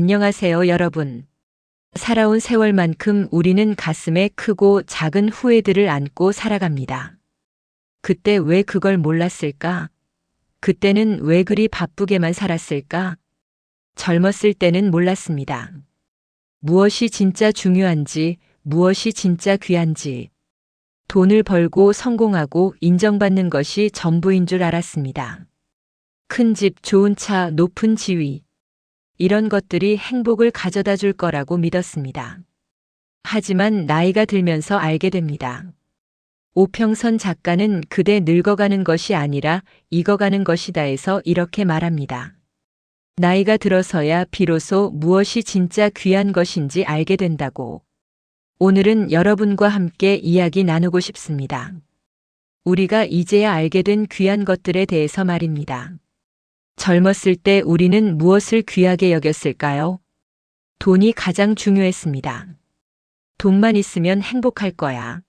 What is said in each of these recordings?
안녕하세요, 여러분. 살아온 세월만큼 우리는 가슴에 크고 작은 후회들을 안고 살아갑니다. 그때 왜 그걸 몰랐을까? 그때는 왜 그리 바쁘게만 살았을까? 젊었을 때는 몰랐습니다. 무엇이 진짜 중요한지, 무엇이 진짜 귀한지, 돈을 벌고 성공하고 인정받는 것이 전부인 줄 알았습니다. 큰 집, 좋은 차, 높은 지위. 이런 것들이 행복을 가져다 줄 거라고 믿었습니다. 하지만 나이가 들면서 알게 됩니다. 오평선 작가는 그대 늙어가는 것이 아니라 익어가는 것이다 해서 이렇게 말합니다. 나이가 들어서야 비로소 무엇이 진짜 귀한 것인지 알게 된다고. 오늘은 여러분과 함께 이야기 나누고 싶습니다. 우리가 이제야 알게 된 귀한 것들에 대해서 말입니다. 젊었을 때 우리는 무엇을 귀하게 여겼을까요? 돈이 가장 중요했습니다. 돈만 있으면 행복할 거야.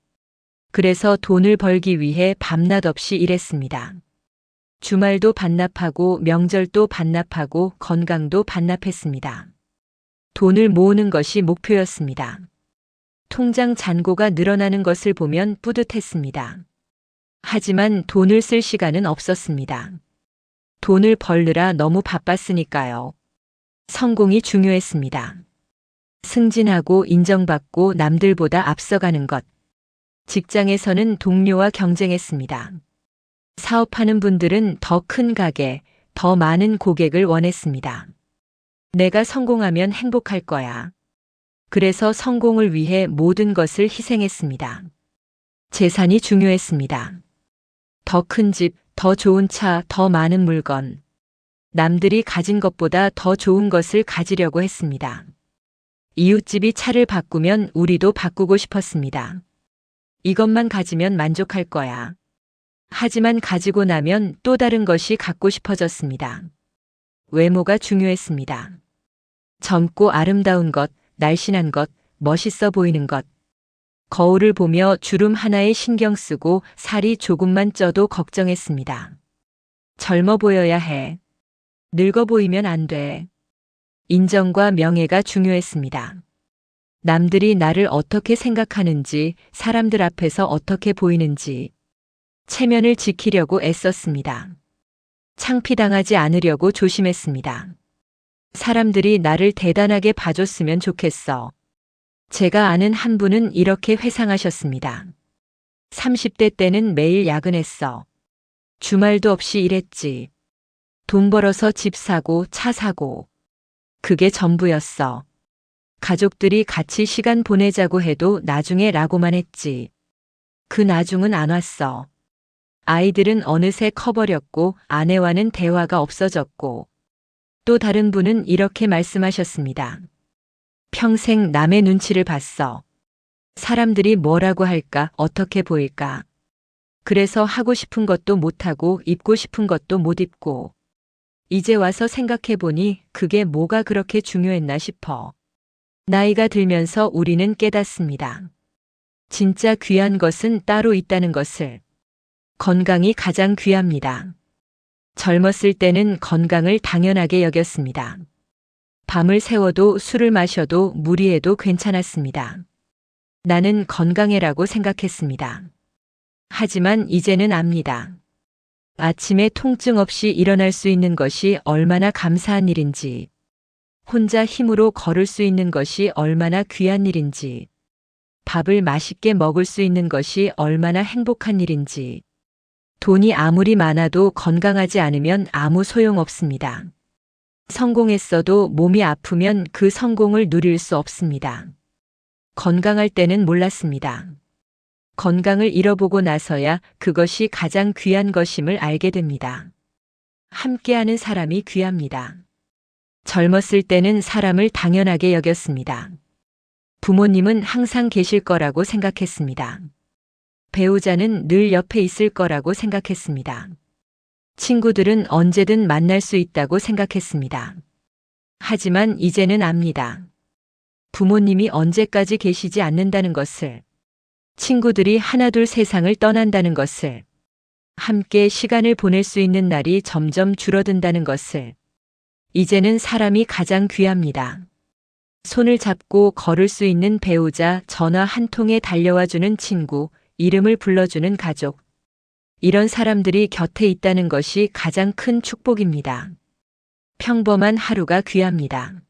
그래서 돈을 벌기 위해 밤낮 없이 일했습니다. 주말도 반납하고 명절도 반납하고 건강도 반납했습니다. 돈을 모으는 것이 목표였습니다. 통장 잔고가 늘어나는 것을 보면 뿌듯했습니다. 하지만 돈을 쓸 시간은 없었습니다. 돈을 벌느라 너무 바빴으니까요. 성공이 중요했습니다. 승진하고 인정받고 남들보다 앞서가는 것. 직장에서는 동료와 경쟁했습니다. 사업하는 분들은 더 큰 가게, 더 많은 고객을 원했습니다. 내가 성공하면 행복할 거야. 그래서 성공을 위해 모든 것을 희생했습니다. 재산이 중요했습니다. 더 큰 집, 더 좋은 차, 더 많은 물건. 남들이 가진 것보다 더 좋은 것을 가지려고 했습니다. 이웃집이 차를 바꾸면 우리도 바꾸고 싶었습니다. 이것만 가지면 만족할 거야. 하지만 가지고 나면 또 다른 것이 갖고 싶어졌습니다. 외모가 중요했습니다. 젊고 아름다운 것, 날씬한 것, 멋있어 보이는 것. 거울을 보며 주름 하나에 신경 쓰고 살이 조금만 쪄도 걱정했습니다. 젊어 보여야 해. 늙어 보이면 안 돼. 인정과 명예가 중요했습니다. 남들이 나를 어떻게 생각하는지, 사람들 앞에서 어떻게 보이는지, 체면을 지키려고 애썼습니다. 창피당하지 않으려고 조심했습니다. 사람들이 나를 대단하게 봐줬으면 좋겠어. 제가 아는 한 분은 이렇게 회상하셨습니다. 30대 때는 매일 야근했어. 주말도 없이 일했지. 돈 벌어서 집 사고 차 사고. 그게 전부였어. 가족들이 같이 시간 보내자고 해도 나중에 라고만 했지. 그 나중은 안 왔어. 아이들은 어느새 커버렸고 아내와는 대화가 없어졌고 또 다른 분은 이렇게 말씀하셨습니다. 평생 남의 눈치를 봤어. 사람들이 뭐라고 할까, 어떻게 보일까. 그래서 하고 싶은 것도 못하고 입고 싶은 것도 못 입고. 이제 와서 생각해 보니 그게 뭐가 그렇게 중요했나 싶어. 나이가 들면서 우리는 깨닫습니다. 진짜 귀한 것은 따로 있다는 것을. 건강이 가장 귀합니다. 젊었을 때는 건강을 당연하게 여겼습니다. 밤을 새워도 술을 마셔도 무리해도 괜찮았습니다. 나는 건강해라고 생각했습니다. 하지만 이제는 압니다. 아침에 통증 없이 일어날 수 있는 것이 얼마나 감사한 일인지, 혼자 힘으로 걸을 수 있는 것이 얼마나 귀한 일인지, 밥을 맛있게 먹을 수 있는 것이 얼마나 행복한 일인지, 돈이 아무리 많아도 건강하지 않으면 아무 소용 없습니다. 성공했어도 몸이 아프면 그 성공을 누릴 수 없습니다. 건강할 때는 몰랐습니다. 건강을 잃어보고 나서야 그것이 가장 귀한 것임을 알게 됩니다. 함께하는 사람이 귀합니다. 젊었을 때는 사람을 당연하게 여겼습니다. 부모님은 항상 계실 거라고 생각했습니다. 배우자는 늘 옆에 있을 거라고 생각했습니다. 친구들은 언제든 만날 수 있다고 생각했습니다. 하지만 이제는 압니다. 부모님이 언제까지 계시지 않는다는 것을, 친구들이 하나둘 세상을 떠난다는 것을, 함께 시간을 보낼 수 있는 날이 점점 줄어든다는 것을, 이제는 사람이 가장 귀합니다. 손을 잡고 걸을 수 있는 배우자, 전화 한 통에 달려와 주는 친구, 이름을 불러주는 가족. 이런 사람들이 곁에 있다는 것이 가장 큰 축복입니다. 평범한 하루가 귀합니다.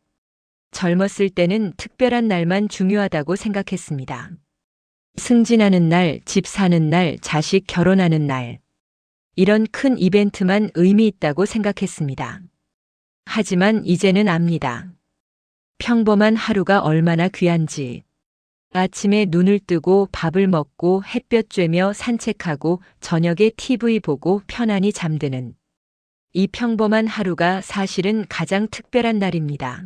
젊었을 때는 특별한 날만 중요하다고 생각했습니다. 승진하는 날, 집 사는 날, 자식 결혼하는 날. 이런 큰 이벤트만 의미 있다고 생각했습니다. 하지만 이제는 압니다. 평범한 하루가 얼마나 귀한지. 아침에 눈을 뜨고 밥을 먹고 햇볕 쬐며 산책하고 저녁에 TV 보고 편안히 잠드는 이 평범한 하루가 사실은 가장 특별한 날입니다.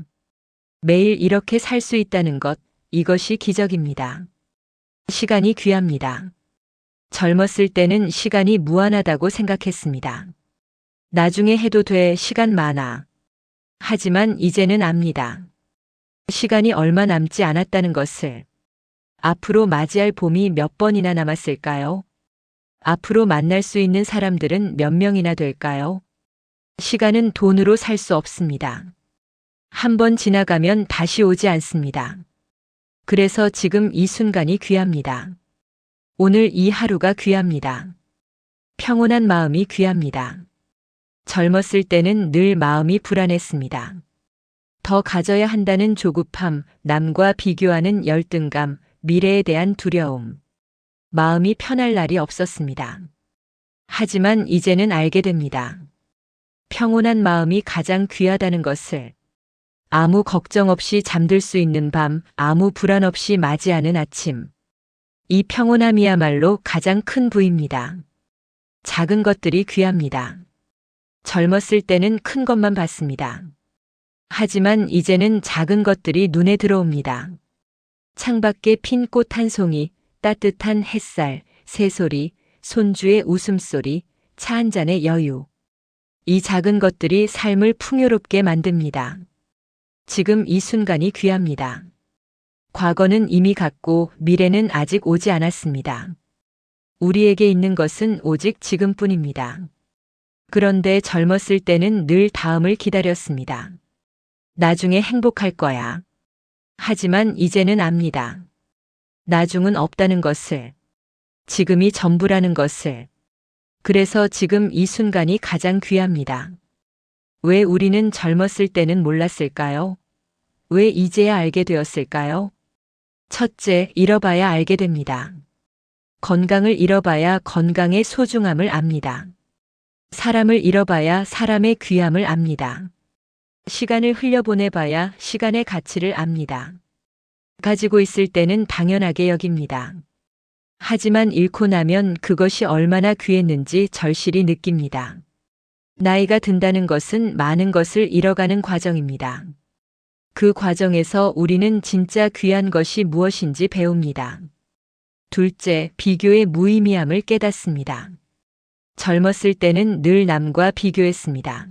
매일 이렇게 살 수 있다는 것, 이것이 기적입니다. 시간이 귀합니다. 젊었을 때는 시간이 무한하다고 생각했습니다. 나중에 해도 돼 시간 많아. 하지만 이제는 압니다. 시간이 얼마 남지 않았다는 것을. 앞으로 맞이할 봄이 몇 번이나 남았을까요? 앞으로 만날 수 있는 사람들은 몇 명이나 될까요? 시간은 돈으로 살 수 없습니다. 한 번 지나가면 다시 오지 않습니다. 그래서 지금 이 순간이 귀합니다. 오늘 이 하루가 귀합니다. 평온한 마음이 귀합니다. 젊었을 때는 늘 마음이 불안했습니다. 더 가져야 한다는 조급함, 남과 비교하는 열등감, 미래에 대한 두려움. 마음이 편할 날이 없었습니다. 하지만 이제는 알게 됩니다. 평온한 마음이 가장 귀하다는 것을 아무 걱정 없이 잠들 수 있는 밤, 아무 불안 없이 맞이하는 아침. 이 평온함이야말로 가장 큰 부입니다. 작은 것들이 귀합니다. 젊었을 때는 큰 것만 봤습니다. 하지만 이제는 작은 것들이 눈에 들어옵니다. 창밖에 핀 꽃 한 송이, 따뜻한 햇살, 새소리, 손주의 웃음소리, 차 한 잔의 여유. 이 작은 것들이 삶을 풍요롭게 만듭니다. 지금 이 순간이 귀합니다. 과거는 이미 갔고 미래는 아직 오지 않았습니다. 우리에게 있는 것은 오직 지금뿐입니다. 그런데 젊었을 때는 늘 다음을 기다렸습니다. 나중에 행복할 거야. 하지만 이제는 압니다. 나중은 없다는 것을. 지금이 전부라는 것을. 그래서 지금 이 순간이 가장 귀합니다. 왜 우리는 젊었을 때는 몰랐을까요? 왜 이제야 알게 되었을까요? 첫째, 잃어봐야 알게 됩니다. 건강을 잃어봐야 건강의 소중함을 압니다. 사람을 잃어봐야 사람의 귀함을 압니다. 시간을 흘려보내봐야 시간의 가치를 압니다. 가지고 있을 때는 당연하게 여깁니다. 하지만 잃고 나면 그것이 얼마나 귀했는지 절실히 느낍니다. 나이가 든다는 것은 많은 것을 잃어가는 과정입니다. 그 과정에서 우리는 진짜 귀한 것이 무엇인지 배웁니다. 둘째, 비교의 무의미함을 깨닫습니다. 젊었을 때는 늘 남과 비교했습니다.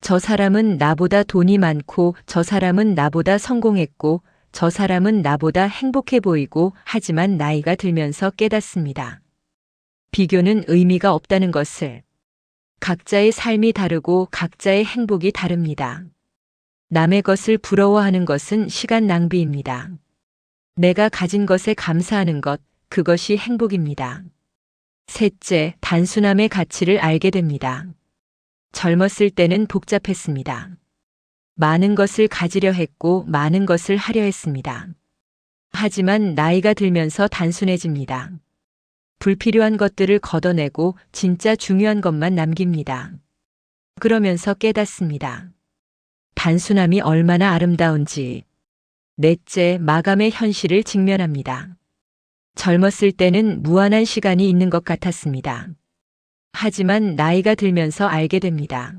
저 사람은 나보다 돈이 많고, 저 사람은 나보다 성공했고, 저 사람은 나보다 행복해 보이고, 하지만 나이가 들면서 깨닫습니다. 비교는 의미가 없다는 것을. 각자의 삶이 다르고 각자의 행복이 다릅니다. 남의 것을 부러워하는 것은 시간 낭비입니다. 내가 가진 것에 감사하는 것, 그것이 행복입니다. 셋째, 단순함의 가치를 알게 됩니다. 젊었을 때는 복잡했습니다. 많은 것을 가지려 했고 많은 것을 하려 했습니다. 하지만 나이가 들면서 단순해집니다. 불필요한 것들을 걷어내고 진짜 중요한 것만 남깁니다. 그러면서 깨닫습니다. 단순함이 얼마나 아름다운지. 넷째, 마감의 현실을 직면합니다. 젊었을 때는 무한한 시간이 있는 것 같았습니다. 하지만 나이가 들면서 알게 됩니다.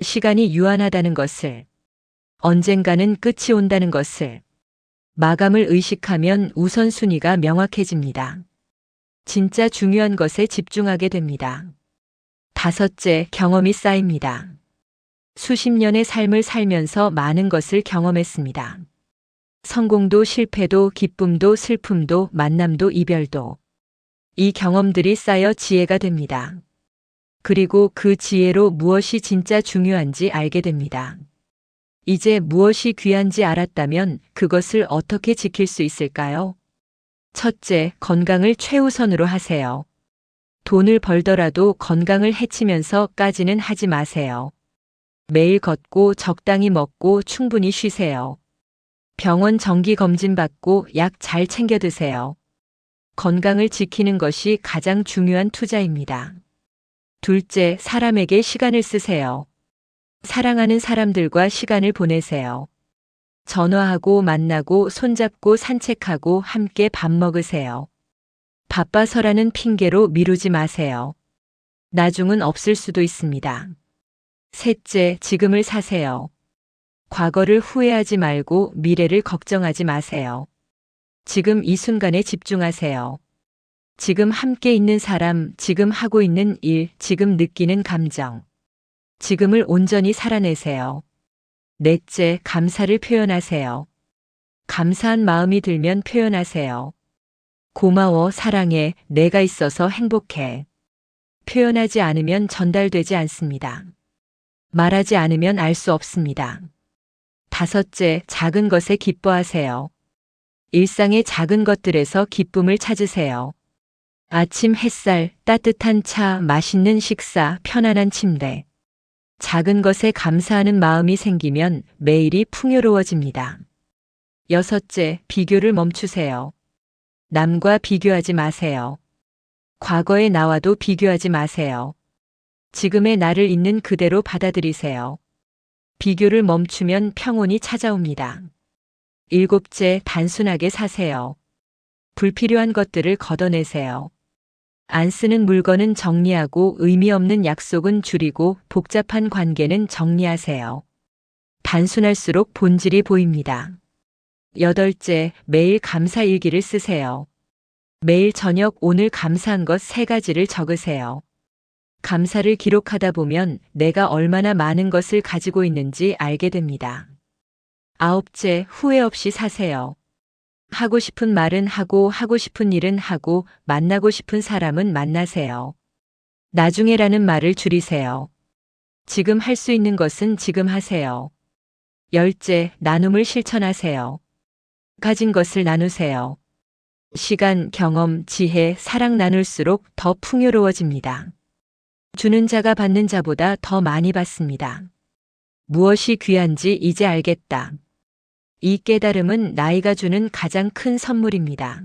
시간이 유한하다는 것을, 언젠가는 끝이 온다는 것을, 마감을 의식하면 우선순위가 명확해집니다. 진짜 중요한 것에 집중하게 됩니다. 다섯째, 경험이 쌓입니다. 수십 년의 삶을 살면서 많은 것을 경험했습니다. 성공도 실패도 기쁨도 슬픔도 만남도 이별도 이 경험들이 쌓여 지혜가 됩니다. 그리고 그 지혜로 무엇이 진짜 중요한지 알게 됩니다. 이제 무엇이 귀한지 알았다면 그것을 어떻게 지킬 수 있을까요? 첫째, 건강을 최우선으로 하세요. 돈을 벌더라도 건강을 해치면서까지는 하지 마세요. 매일 걷고 적당히 먹고 충분히 쉬세요. 병원 정기 검진 받고 약 잘 챙겨 드세요. 건강을 지키는 것이 가장 중요한 투자입니다. 둘째, 사람에게 시간을 쓰세요. 사랑하는 사람들과 시간을 보내세요. 전화하고 만나고 손잡고 산책하고 함께 밥 먹으세요. 바빠서라는 핑계로 미루지 마세요. 나중은 없을 수도 있습니다. 셋째, 지금을 사세요. 과거를 후회하지 말고 미래를 걱정하지 마세요. 지금 이 순간에 집중하세요. 지금 함께 있는 사람, 지금 하고 있는 일, 지금 느끼는 감정. 지금을 온전히 살아내세요. 넷째, 감사를 표현하세요. 감사한 마음이 들면 표현하세요. 고마워, 사랑해, 내가 있어서 행복해. 표현하지 않으면 전달되지 않습니다. 말하지 않으면 알 수 없습니다. 다섯째, 작은 것에 기뻐하세요. 일상의 작은 것들에서 기쁨을 찾으세요. 아침 햇살, 따뜻한 차, 맛있는 식사, 편안한 침대. 작은 것에 감사하는 마음이 생기면 매일이 풍요로워집니다. 여섯째, 비교를 멈추세요. 남과 비교하지 마세요. 과거의 나와도 비교하지 마세요. 지금의 나를 있는 그대로 받아들이세요. 비교를 멈추면 평온이 찾아옵니다. 일곱째, 단순하게 사세요. 불필요한 것들을 걷어내세요. 안 쓰는 물건은 정리하고 의미 없는 약속은 줄이고 복잡한 관계는 정리하세요. 단순할수록 본질이 보입니다. 여덟째, 매일 감사 일기를 쓰세요. 매일 저녁 오늘 감사한 것 세 가지를 적으세요. 감사를 기록하다 보면 내가 얼마나 많은 것을 가지고 있는지 알게 됩니다. 아홉째, 후회 없이 사세요. 하고 싶은 말은 하고 하고 싶은 일은 하고 만나고 싶은 사람은 만나세요. 나중에라는 말을 줄이세요. 지금 할 수 있는 것은 지금 하세요. 열째, 나눔을 실천하세요. 가진 것을 나누세요. 시간, 경험, 지혜, 사랑 나눌수록 더 풍요로워집니다. 주는 자가 받는 자보다 더 많이 받습니다. 무엇이 귀한지 이제 알겠다. 이 깨달음은 나이가 주는 가장 큰 선물입니다.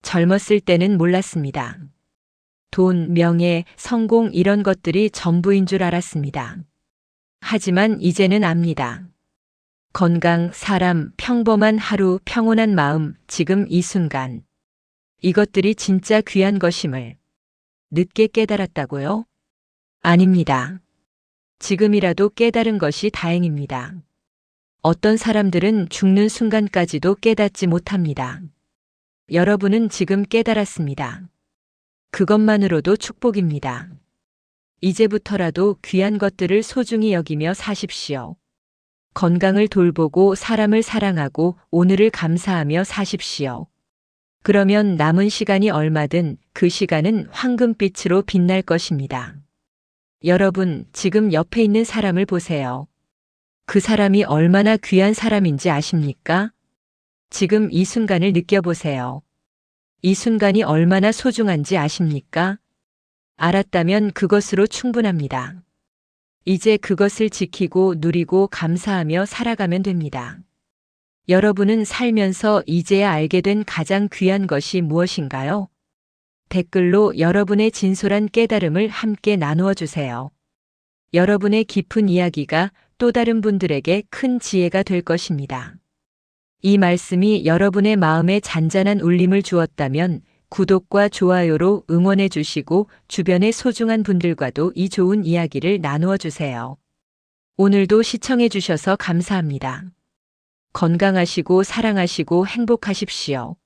젊었을 때는 몰랐습니다. 돈, 명예, 성공 이런 것들이 전부인 줄 알았습니다. 하지만 이제는 압니다. 건강, 사람, 평범한 하루, 평온한 마음, 지금 이 순간. 이것들이 진짜 귀한 것임을 늦게 깨달았다고요? 아닙니다. 지금이라도 깨달은 것이 다행입니다. 어떤 사람들은 죽는 순간까지도 깨닫지 못합니다. 여러분은 지금 깨달았습니다. 그것만으로도 축복입니다. 이제부터라도 귀한 것들을 소중히 여기며 사십시오. 건강을 돌보고 사람을 사랑하고 오늘을 감사하며 사십시오. 그러면 남은 시간이 얼마든 그 시간은 황금빛으로 빛날 것입니다. 여러분, 지금 옆에 있는 사람을 보세요. 그 사람이 얼마나 귀한 사람인지 아십니까? 지금 이 순간을 느껴보세요. 이 순간이 얼마나 소중한지 아십니까? 알았다면 그것으로 충분합니다. 이제 그것을 지키고 누리고 감사하며 살아가면 됩니다. 여러분은 살면서 이제야 알게 된 가장 귀한 것이 무엇인가요? 댓글로 여러분의 진솔한 깨달음을 함께 나누어 주세요. 여러분의 깊은 이야기가 또 다른 분들에게 큰 지혜가 될 것입니다. 이 말씀이 여러분의 마음에 잔잔한 울림을 주었다면 구독과 좋아요로 응원해 주시고 주변의 소중한 분들과도 이 좋은 이야기를 나누어 주세요. 오늘도 시청해 주셔서 감사합니다. 건강하시고 사랑하시고 행복하십시오.